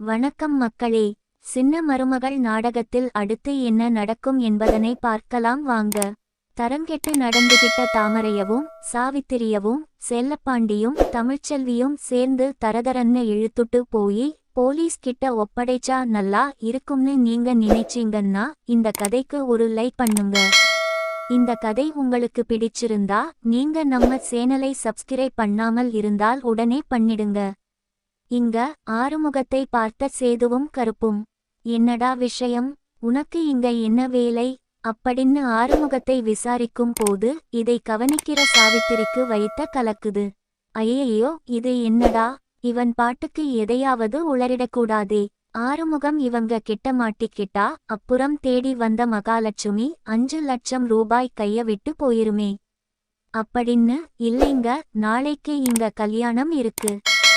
வணக்கம் மக்களே சின்ன மருமகள் நாடகத்தில் அடுத்து என்ன நடக்கும் என்பதனை பார்க்கலாம் வாங்க. தரங்கெட்டு நடந்துகிட்ட தாமரையவும் சாவித்திரியவும் செல்லப்பாண்டியும் தமிழ்ச்செல்வியும் சேர்ந்து தரதரன்னு இழுத்துட்டு போய் போலீஸ் கிட்ட ஒப்படைச்சா நல்லா இருக்கும்னு நீங்க நினைச்சீங்கன்னா இந்த கதைக்கு ஒரு லைக் பண்ணுங்க. இந்த கதை உங்களுக்கு பிடிச்சிருந்தா நீங்க நம்ம சேனலை சப்ஸ்கிரைப் பண்ணாமல் இருந்தால் உடனே பண்ணிடுங்க. இங்க ஆறுமுகத்தை பார்த்த சேதுவும் கருப்பும். என்னடா விஷயம்? உனக்கு இங்க என்ன வேலை? அப்படின்னு ஆறுமுகத்தை விசாரிக்கும் போது இதை கவனிக்கிற சாவித்திரிக்கு வைத்த கலக்குது. ஐயையோ இது என்னடா? இவன் பாட்டுக்கு எதையாவது உளறிடக்கூடாதே. ஆறுமுகம் இவங்க கிட்ட மாட்டிக்கிட்டா அப்புறம் தேடி வந்த மகாலட்சுமி அஞ்சு லட்சம் ரூபாய் கைய விட்டு போயிருமே. அப்படின்னு இல்லைங்க நாளைக்கு இங்க கல்யாணம் இருக்கு.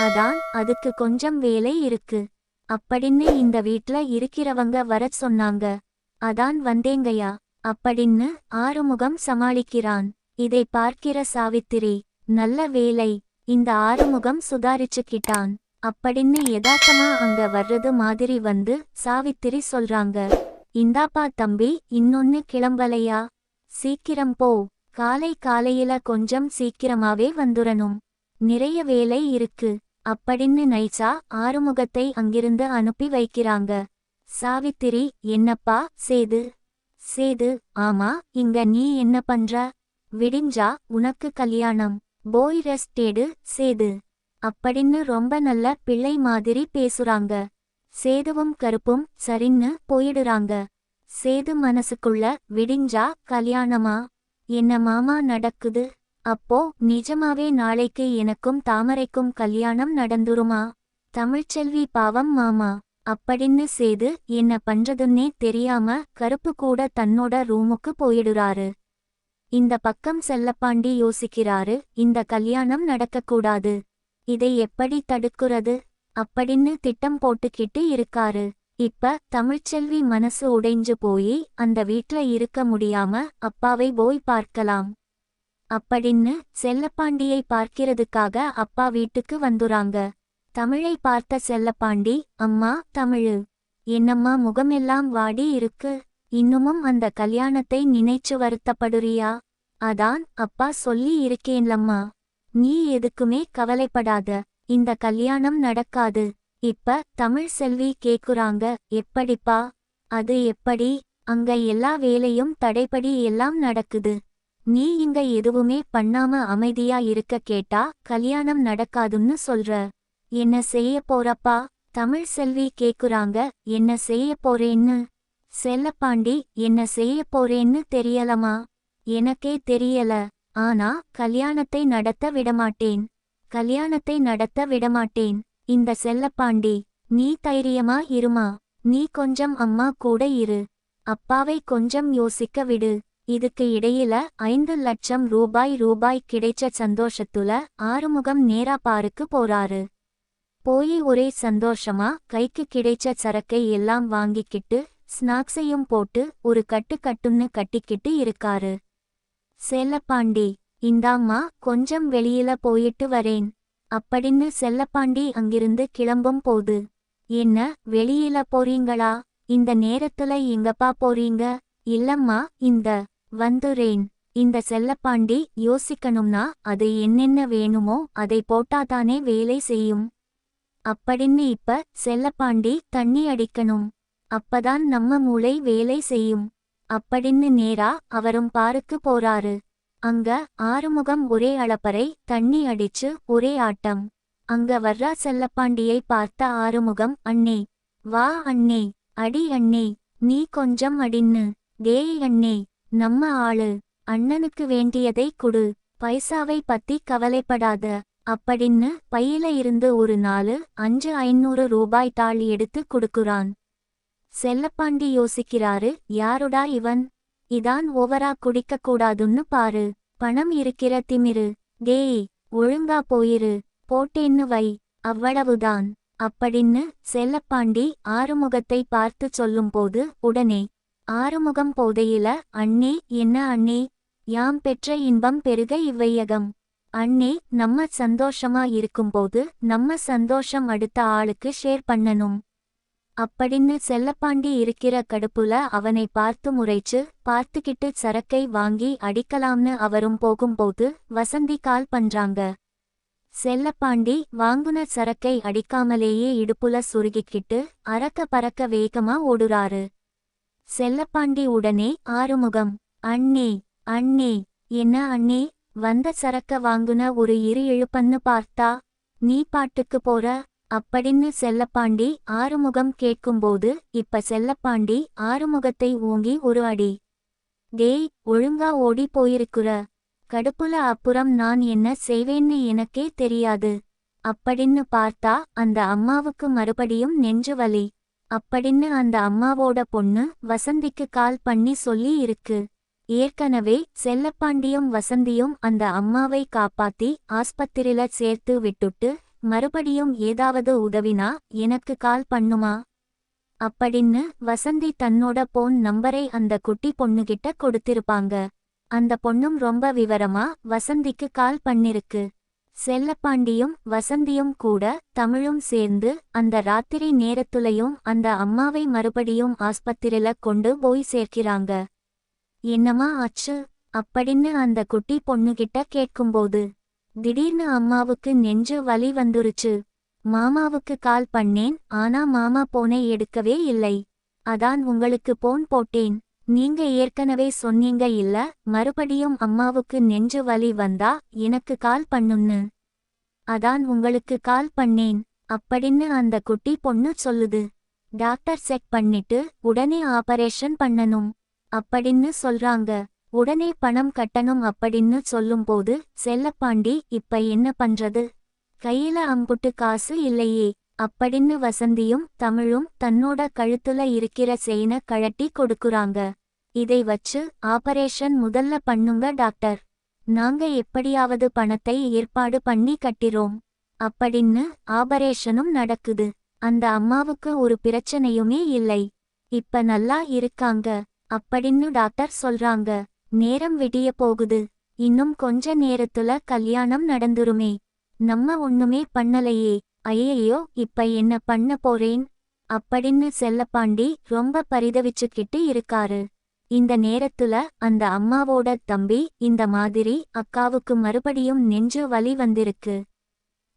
அதான் அதுக்கு கொஞ்சம் வேலை இருக்கு. அப்படின்னு இந்த வீட்ல இருக்கிறவங்க வரச் சொன்னாங்க. அதான் வந்தேங்கயா அப்படின்னு ஆறுமுகம் சமாளிக்கிறான். இதை பார்க்கிற சாவித்திரி நல்ல வேலை. இந்த ஆறுமுகம் சுதாரிச்சுக்கிட்டான். அப்படின்னு எதார்த்தமா அங்க வர்றது மாதிரி வந்து சாவித்திரி சொல்றாங்க. இந்தாப்பா தம்பி இன்னொன்னு கிளம்பலையா? சீக்கிரம் போ. காலை காலையில கொஞ்சம் சீக்கிரமாவே வந்துரணும். நிறைய வேலை இருக்கு. அப்படின்னு நைசா ஆறுமுகத்தை அங்கிருந்து அனுப்பி வைக்கிறாங்க. சாவித்திரி என்னப்பா சேது? சேது ஆமா இங்க நீ என்ன பண்ற? விடிஞ்சா உனக்கு கல்யாணம். போய் ரெஸ்டேடு சேது. அப்படின்னு ரொம்ப நல்ல பிள்ளை மாதிரி பேசுறாங்க. சேதுவும் கருப்பும் சரின்னு போயிடுறாங்க. சேது மனசுக்குள்ள விடிஞ்சா கல்யாணமா? என்ன மாமா நடக்குது? அப்போ நிஜமாவே நாளைக்கு எனக்கும் தாமரைக்கும் கல்யாணம் நடந்துருமா? தமிழ்ச்செல்வி பாவம் மாமா. அப்படின்னு சேது என்ன பண்றதுன்னே தெரியாம கருப்பு கூட தன்னோட ரூமுக்கு போயிடுறாரு. இந்த பக்கம் செல்லப்பாண்டி யோசிக்கிறாரு இந்த கல்யாணம் நடக்கக்கூடாது. இதை எப்படி தடுக்குறது? அப்படின்னு திட்டம் போட்டுக்கிட்டு இருக்காரு. இப்ப தமிழ்ச்செல்வி மனசு உடைஞ்சு போய் அந்த வீட்ல இருக்க முடியாம அப்பாவை போய் பார்க்கலாம். அப்படின்னு செல்லப்பாண்டியை பார்க்கிறதுக்காக அப்பா வீட்டுக்கு வந்துறாங்க. தமிழை பார்த்த செல்லப்பாண்டி அம்மா தமிழு. என்னம்மா முகமெல்லாம் வாடி இருக்கு. இன்னுமும் அந்த கல்யாணத்தை நினைச்சு வருத்தப்படுறியா? அதான் அப்பா சொல்லி இருக்கேன்லம்மா. நீ எதுக்குமே கவலைப்படாத. இந்த கல்யாணம் நடக்காது. இப்ப தமிழ் செல்வி கேக்குறாங்க. எப்படிப்பா? அது எப்படி? அங்க எல்லா வேலையும் தடைப்படி எல்லாம் நடக்குது. நீ இங்க எதுவுமே பண்ணாம அமைதியா இருக்க கேட்டா கல்யாணம் நடக்காதுன்னு சொல்ற. என்ன செய்ய போறப்பா? தமிழ் செல்வி கேக்குறாங்க. என்ன செய்ய போறேன்னு? செல்லப்பாண்டி என்ன செய்ய போறேன்னு தெரியலமா? எனக்கே தெரியல. ஆனா கல்யாணத்தை நடத்த விடமாட்டேன். கல்யாணத்தை நடத்த விடமாட்டேன். இந்த செல்லப்பாண்டி நீ தைரியமா இருமா? நீ கொஞ்சம் அம்மா கூட இரு. அப்பாவை கொஞ்சம் யோசிக்க விடு. இதுக்கு இடையில ஐந்து லட்சம் ரூபாய் ரூபாய் கிடைச்ச சந்தோஷத்துல ஆறுமுகம் நேரா பாருக்கு போறாரு. போய் ஒரே சந்தோஷமா கைக்கு கிடைச்ச சரக்கை எல்லாம் வாங்கிக்கிட்டு ஸ்நாக்ஸையும் போட்டு ஒரு கட்டு கட்டுன்னு கட்டிக்கிட்டு இருக்காரு. செல்லப்பாண்டி இந்தாம்மா கொஞ்சம் வெளியில போயிட்டு வரேன். அப்படின்னு செல்லப்பாண்டி அங்கிருந்து கிளம்பும் போது என்ன வெளியில போறீங்களா? இந்த நேரத்துல எங்கப்பா போறீங்க? இல்லம்மா இந்த வந்துறேன். இந்த செல்லப்பாண்டி யோசிக்கணும்னா அது என்னென்ன வேணுமோ அதை போட்டாதானே வேலை செய்யும். அப்படின்னு இப்ப செல்லப்பாண்டி தண்ணி அடிக்கணும். அப்பதான் நம்ம மூளை வேலை செய்யும். அப்படின்னு நேரா அவரும் பாருக்கு போறாரு. அங்க ஆறுமுகம் ஒரே அளப்பறை தண்ணி அடிச்சு ஒரே ஆட்டம். அங்க வர்றா செல்லப்பாண்டியை பார்த்த ஆறுமுகம் அண்ணே வா அண்ணே அடி அண்ணே நீ கொஞ்சம் அடின்னு டேய் அண்ணே நம்ம ஆளு அண்ணனுக்கு வேண்டியதை குடு பைசாவை பத்தி கவலைப்படாத. அப்படின்னு பையில இருந்து ஒரு நாலு அஞ்சு ஐநூறு ரூபாய் தாள் எடுத்து கொடுக்குறான். செல்லப்பாண்டி யோசிக்கிறாரு யாருடா இவன்? இதான் ஓவரா குடிக்க கூடாதுன்னு பாரு. பணம் இருக்கிற திமிரு. டேய் ஒழுங்கா போயிரு. போட்டேன்னு வை. அவ்வளவுதான். அப்படின்னு செல்லப்பாண்டி ஆறுமுகத்தை பார்த்து சொல்லும்போது உடனே ஆறுமுகம் போதையில அண்ணே என்ன அண்ணே? யாம் பெற்ற இன்பம் பெருக இவ்வையகம். அண்ணே நம்ம சந்தோஷமா இருக்கும்போது நம்ம சந்தோஷம் அடுத்த ஆளுக்கு ஷேர் பண்ணணும். அப்படின்னு செல்லப்பாண்டி இருக்கிற கடுப்புல அவனை பார்த்து முறைச்சு பார்த்துக்கிட்டு சரக்கை வாங்கி அடிக்கலாம்னு அவரும் போகும்போது வசந்தி கால் பண்றாங்க. செல்லப்பாண்டி வாங்குன சரக்கை அடிக்காமலேயே இடுப்புல சுருகிக்கிட்டு அறக்க பறக்க வேகமா ஓடுறாரு. செல்லப்பாண்டி உடனே ஆறுமுகம் அண்ணே அண்ணே என்ன அண்ணே வந்த சரக்க வாங்குன ஒரு இரு இழுப்பன்னு பார்த்தா நீ பாட்டுக்கு போற? அப்படின்னு செல்லப்பாண்டி ஆறுமுகம் கேட்கும்போது இப்ப செல்லப்பாண்டி ஆறுமுகத்தை ஓங்கி ஒரு அடி. டேய் ஒழுங்கா ஓடி போயிருக்குற. கடுப்புல அப்புறம் நான் என்ன செய்வேன்னு எனக்கே தெரியாது. அப்படின்னு பார்த்தா அந்த அம்மாவுக்கு மறுபடியும் நெஞ்சு வலி. அப்படின்னு அந்த அம்மாவோட பொண்ணு வசந்திக்கு கால் பண்ணி சொல்லி இருக்கு. ஏற்கனவே செல்லப்பாண்டியும் வசந்தியும் அந்த அம்மாவை காப்பாத்தி ஆஸ்பத்திரில சேர்த்து விட்டுட்டு மறுபடியும் ஏதாவது உதவினா எனக்கு கால் பண்ணுமா? அப்படின்னு வசந்தி தன்னோட போன் நம்பரை அந்த குட்டி பொண்ணுகிட்ட கொடுத்திருப்பாங்க. அந்த பொண்ணும் ரொம்ப விவரமா வசந்திக்கு கால் பண்ணிருக்கு. செல்லப்பாண்டியும் வசந்தியும் கூட தமிழும் சேர்ந்து அந்த ராத்திரி நேரத்துலயும் அந்த அம்மாவை மறுபடியும் ஆஸ்பத்திரில கொண்டு போய் சேர்க்கிறாங்க. என்னமா ஆச்சு? அப்படின்னு அந்த குட்டி பொண்ணுகிட்ட கேட்கும்போது திடீர்னு அம்மாவுக்கு நெஞ்சு வலி வந்துருச்சு. மாமாவுக்கு கால் பண்ணேன் ஆனா மாமா போனை எடுக்கவே இல்லை. அதான் உங்களுக்கு போன் போட்டேன். நீங்க ஏற்கனவே சொன்னீங்க இல்ல மறுபடியும் அம்மாவுக்கு நெஞ்சு வலி வந்தா எனக்கு கால் பண்ணுன்னு. அதான் உங்களுக்கு கால் பண்ணேன் அப்படின்னு அந்த குட்டி பொண்ணு சொல்லுது. டாக்டர் செக் பண்ணிட்டு உடனே ஆபரேஷன் பண்ணணும் அப்படின்னு சொல்றாங்க. உடனே பணம் கட்டணும் அப்படின்னு சொல்லும்போது செல்லப்பாண்டி இப்ப என்ன பண்றது? கையில அம்புட்டு காசு இல்லையே அப்படின்னு வசந்தியும் தமிழும் தன்னோட கழுத்துல இருக்கிற செயின கழட்டி கொடுக்குறாங்க. இதை வச்சு ஆபரேஷன் முதல்ல பண்ணுங்க டாக்டர். நாங்க எப்படியாவது பணத்தை ஏற்பாடு பண்ணி கட்டிரோம் அப்படின்னு ஆபரேஷனும் நடக்குது. அந்த அம்மாவுக்கு ஒரு பிரச்சனையுமே இல்லை. இப்ப நல்லா இருக்காங்க. அப்படின்னு டாக்டர் சொல்றாங்க. நேரம் விடிய போகுது. இன்னும் கொஞ்ச நேரத்துல கல்யாணம் நடந்துருமே. நம்ம ஒண்ணுமே பண்ணலையே. ஐயையோ இப்ப என்ன பண்ண போறேன்? அப்படின்னு செல்லப்பாண்டி ரொம்ப பரிதவிச்சுக்கிட்டு இருக்காரு. இந்த நேரத்துல அந்த அம்மாவோட தம்பி இந்த மாதிரி அக்காவுக்கு மறுபடியும் நெஞ்சு வலி வந்திருக்கு.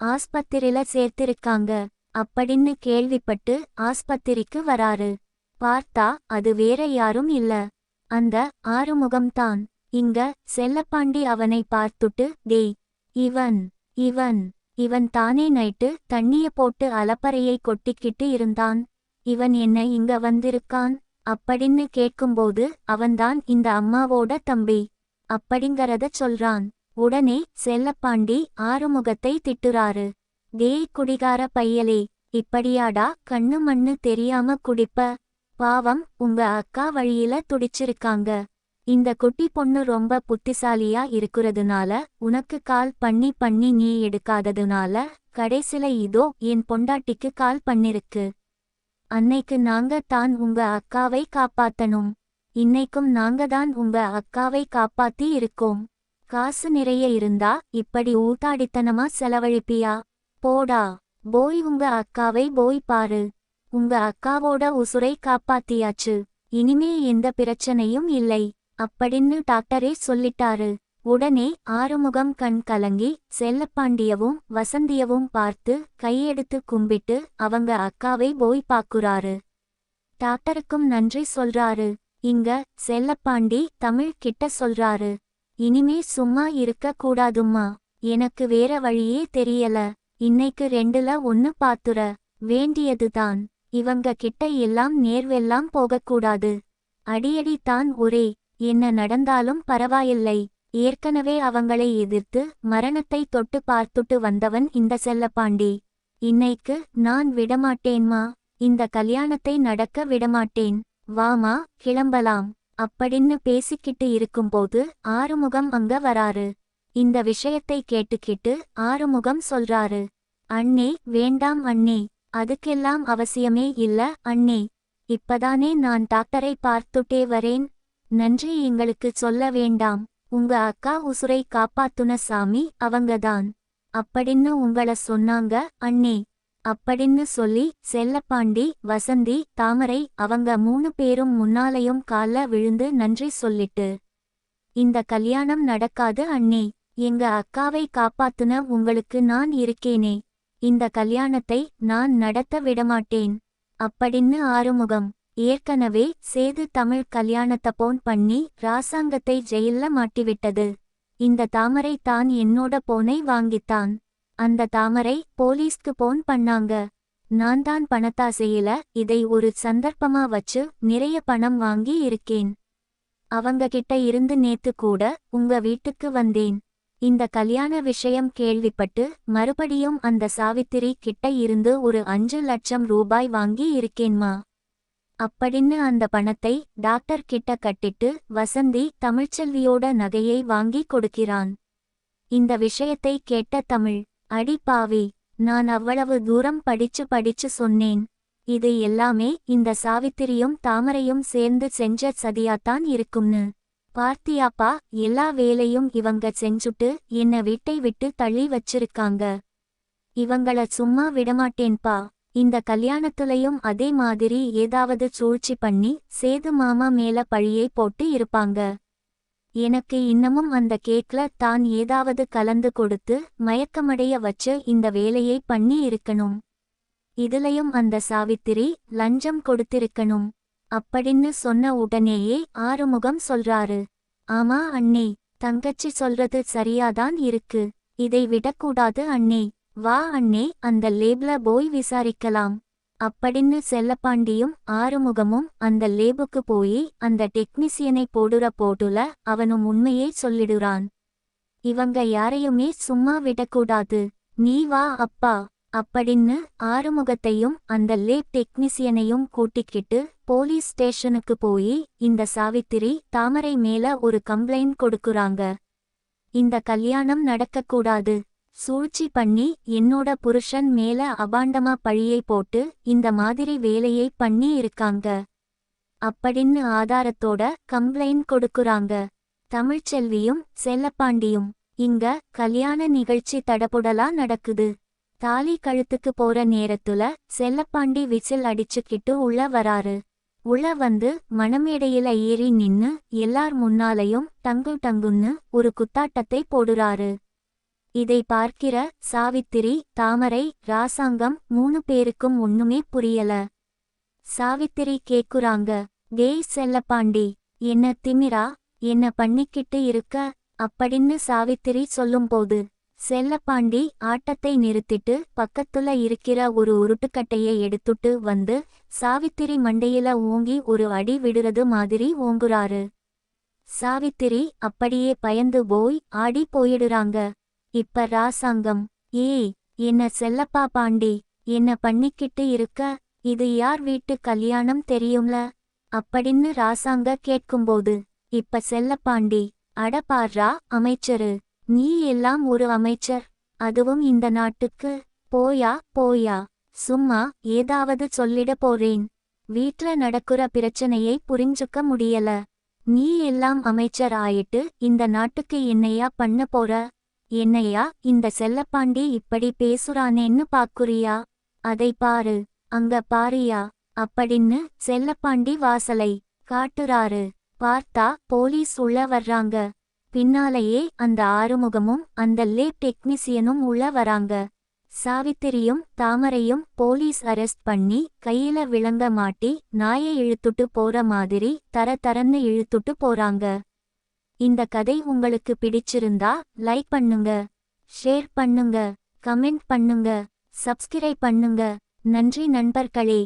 ஆஸ்பத்திரில சேர்த்திருக்காங்க. அப்படின்னு கேள்விப்பட்டு ஆஸ்பத்திரிக்கு வராரு. பார்த்தா அது வேற யாரும் இல்ல. அந்த ஆறுமுகம்தான். இங்க செல்லப்பாண்டி அவனை பார்த்துட்டு டேய் இவன் இவன் இவன் தானே நைட்டு தண்ணிய போட்டு அலப்பறையை கொட்டிக்கிட்டு இருந்தான். இவன் என்ன இங்க வந்திருக்கான்? அப்படின்னு கேட்கும்போது அவன்தான் இந்த அம்மாவோட தம்பி. அப்படிங்கறத சொல்றான். உடனே செல்லப்பாண்டி ஆறுமுகத்தை திட்டுறாரு. டேய் குடிகார பையலே இப்படியாடா கண்ணு மண்ணு தெரியாம குடிப்ப. பாவம் உங்க அக்கா வழியில துடிச்சிருக்காங்க. இந்த குட்டி பொண்ணு ரொம்ப புத்திசாலியா இருக்கிறதுனால உனக்கு கால் பண்ணி பண்ணி நீ எடுக்காததுனால கடைசில இதோ என் பொண்டாட்டிக்கு கால் பண்ணிருக்கு. அன்னைக்கு நாங்க தான் உங்க அக்காவை காப்பாத்தணும். இன்னைக்கும் நாங்க தான் உங்க அக்காவை காப்பாத்தி இருக்கோம். காசு நிறைய இருந்தா இப்படி ஊத்தாடித்தனமா செலவழிப்பியா? போடா போய் உங்க அக்காவை போய் பாரு. உங்க அக்காவோட உசுரை காப்பாத்தியாச்சு. இனிமே எந்த பிரச்சனையும் இல்லை அப்படின்னு டாக்டரே சொல்லிட்டாரு. உடனே ஆறுமுகம் கண் கலங்கி செல்லப்பாண்டியவும் வசந்தியவும் பார்த்து கையெடுத்து கும்பிட்டு அவங்க அக்காவை போய் பாக்குறாரு டாக்டருக்கும் நன்றி சொல்றாரு. இங்க செல்லப்பாண்டி தமிழ் கிட்ட சொல்றாரு. இனிமே சும்மா இருக்க கூடாதும்மா. எனக்கு வேற வழியே தெரியல. இன்னைக்கு ரெண்டுல ஒன்னு பாத்துற. வேண்டியதுதான். இவங்க கிட்ட எல்லாம் நேர்வெல்லாம் போகக்கூடாது. அடியடி தான் ஒரே. என்ன நடந்தாலும் பரவாயில்லை. ஏற்கனவே அவங்களை எதிர்த்து மரணத்தை தொட்டு பார்த்துட்டு வந்தவன் இந்த செல்லப்பாண்டி. இன்னைக்கு நான் விடமாட்டேன்மா. இந்த கல்யாணத்தை நடக்க விடமாட்டேன். வாமா கிளம்பலாம். அப்படின்னு பேசிக்கிட்டு இருக்கும்போது ஆறுமுகம் அங்க வராரு. இந்த விஷயத்தை கேட்டுக்கிட்டு ஆறுமுகம் சொல்றாரு. அண்ணே வேண்டாம் அண்ணே. அதுக்கெல்லாம் அவசியமே இல்ல அண்ணே. இப்பதானே நான் டாக்டரை பார்த்துட்டே வரேன். நன்றி எங்களுக்கு சொல்ல வேண்டாம். உங்க அக்கா உசுரை காப்பாத்துன சாமி அவங்கதான். அப்படின்னு உங்கள சொன்னாங்க அண்ணே. அப்படின்னு சொல்லி செல்லப்பாண்டி வசந்தி தாமரை அவங்க மூணு பேரும் முன்னாலையும் கால்ல விழுந்து நன்றி சொல்லிட்டு. இந்த கல்யாணம் நடக்காது அண்ணே. எங்க அக்காவை காப்பாத்துன உங்களுக்கு நான் இருக்கேனே. இந்த கல்யாணத்தை நான் நடத்த விடமாட்டேன். அப்படின்னு ஆறுமுகம். ஏற்கனவே சேது தமிழ் கல்யாணத்தை போன் பண்ணி ராசாங்கத்தை ஜெயில்ல மாட்டிவிட்டது. இந்த தாமரை தான் என்னோட போனை வாங்கித்தான். அந்த தாமரை போலீஸ்க்கு போன் பண்ணாங்க. நான் தான் பணத்தாசையில இதை ஒரு சந்தர்ப்பமா வச்சு நிறைய பணம் வாங்கி இருக்கேன். அவங்க கிட்ட இருந்து நேத்து கூட உங்க வீட்டுக்கு வந்தேன். இந்த கல்யாண விஷயம் கேள்விப்பட்டு மறுபடியும் அந்த சாவித்திரி கிட்ட இருந்து ஒரு அஞ்சு லட்சம் ரூபாய் வாங்கி இருக்கேன்மா. அப்படின்னு அந்த பணத்தை டாக்டர் கிட்ட கட்டிட்டு வசந்தி தமிழ்ச்செல்வியோட நகையை வாங்கி கொடுக்கிறான். இந்த விஷயத்தை கேட்ட தமிழ் அடி பாவி நான் அவ்வளவு தூரம் படிச்சு படிச்சு சொன்னேன். இது எல்லாமே இந்த சாவித்திரியும் தாமரையும் சேர்ந்து செஞ்ச சதியாத்தான் இருக்கும்னு. பார்த்தியாப்பா எல்லா வேலையும் இவங்க செஞ்சுட்டு என்ன வீட்டை விட்டு தள்ளி வச்சிருக்காங்க. இவங்கள சும்மா விடமாட்டேன்பா. இந்த கல்யாணத்துலயும் அதே மாதிரி ஏதாவது சூழ்ச்சி பண்ணி சேது மாமா மேல பழியை போட்டு இருப்பாங்க. எனக்கு இன்னமும் அந்த கேக்ல தான் ஏதாவது கலந்து கொடுத்து மயக்கமடைய வச்சு இந்த வேலையை பண்ணி இருக்கணும். இதுலயும் அந்த சாவித்திரி லஞ்சம் கொடுத்திருக்கணும். அப்படின்னு சொன்ன உடனேயே ஆறுமுகம் சொல்றாரு. ஆமா அண்ணே தங்கச்சி சொல்றது சரியாதான் இருக்கு. இதை விடக்கூடாது அண்ணே. வா அண்ணே அந்த லேப்ல போய் விசாரிக்கலாம். அப்படின்னு செல்லப்பாண்டியும் ஆறுமுகமும் அந்த லேபுக்கு போய் அந்த டெக்னீசியனை போடுற போட்டுல அவனும் உண்மையே சொல்லிடுறான். இவங்க யாரையுமே சும்மா விடக்கூடாது. நீ வா அப்பா அப்படின்னு ஆறுமுகத்தையும் அந்த லேப் டெக்னீசியனையும் கூட்டிக்கிட்டு போலீஸ் ஸ்டேஷனுக்கு போய் இந்த சாவித்திரி தாமரை மேல ஒரு கம்ப்ளைண்ட் கொடுக்குறாங்க. இந்த கல்யாணம் நடக்கக்கூடாது. சூழ்ச்சி பண்ணி என்னோட புருஷன் மேல அபாண்டமா பழியை போட்டு இந்த மாதிரி வேலையை பண்ணி இருக்காங்க. அப்படின்னு ஆதாரத்தோட கம்ப்ளைண்ட் கொடுக்குறாங்க. தமிழ்ச்செல்வியும் செல்லப்பாண்டியும். இங்க கல்யாண நிகழ்ச்சி தடபுடலா நடக்குது. தாலி கழுத்துக்கு போற நேரத்துல செல்லப்பாண்டி விசில் அடிச்சுக்கிட்டு உள்ள வராரு. உள்ள வந்து மணமேடையில ஏறி நின்னு எல்லார் முன்னாலையும் டங்கு டங்குன்னு ஒரு குத்தாட்டத்தை போடுறாரு. இதை பார்க்கிற சாவித்திரி தாமரை ராசாங்கம் மூணு பேருக்கும் ஒண்ணுமே புரியல. சாவித்திரி கேக்குறாங்க டேய் செல்லப்பாண்டி என்ன திமிரா என்ன பண்ணிக்கிட்டு இருக்க? அப்படின்னு சாவித்திரி சொல்லும்போது செல்லப்பாண்டி ஆட்டத்தை நிறுத்திட்டு பக்கத்துல இருக்கிற ஒரு உருட்டுக்கட்டையை எடுத்துட்டு வந்து சாவித்திரி மண்டையில ஓங்கி ஒரு அடி விடுறது மாதிரி ஓங்குறாரு. சாவித்திரி அப்படியே பயந்து போய் ஆடி போயிடுறாங்க. இப்ப ராசாங்கம் ஏய் என்ன செல்லப்பா பாண்டி என்ன பண்ணிக்கிட்டு இருக்க? இது யார் வீட்டு கல்யாணம் தெரியும்ல? அப்படின்னு ராசாங்க கேட்கும்போது இப்ப செல்லப்பாண்டி அடப்பார்ரா அமைச்சரு நீ எல்லாம் ஒரு அமைச்சர். அதுவும் இந்த நாட்டுக்கு. போயா போயா. சும்மா ஏதாவது சொல்லிட போறேன். வீட்ல நடக்குற பிரச்சனையை புரிஞ்சுக்க முடியல. நீ எல்லாம் அமைச்சர் ஆயிட்டு இந்த நாட்டுக்கு என்னையா பண்ண போற? என்னையா இந்த செல்லப்பாண்டி இப்படி பேசுறானேன்னு பாக்குறியா? அதை பாரு அங்க பாரியா? அப்படின்னு செல்லப்பாண்டி வாசலை காட்டுறாரு. பார்த்தா போலீஸ் உள்ள வர்றாங்க. பின்னாலேயே அந்த ஆறுமுகமும் அந்த லேப் டெக்னீசியனும் உள்ள வராங்க. சாவித்திரியும் தாமரையும் போலீஸ் அரெஸ்ட் பண்ணி கையில விளங்க மாட்டி நாயை இழுத்துட்டு போற மாதிரி தர தரன்னு இழுத்துட்டு போறாங்க. இந்த கதை உங்களுக்கு பிடிச்சிருந்தா லைக் பண்ணுங்க ஷேர் பண்ணுங்க கமெண்ட் பண்ணுங்க சப்ஸ்கிரைப் பண்ணுங்க. நன்றி நண்பர்களே.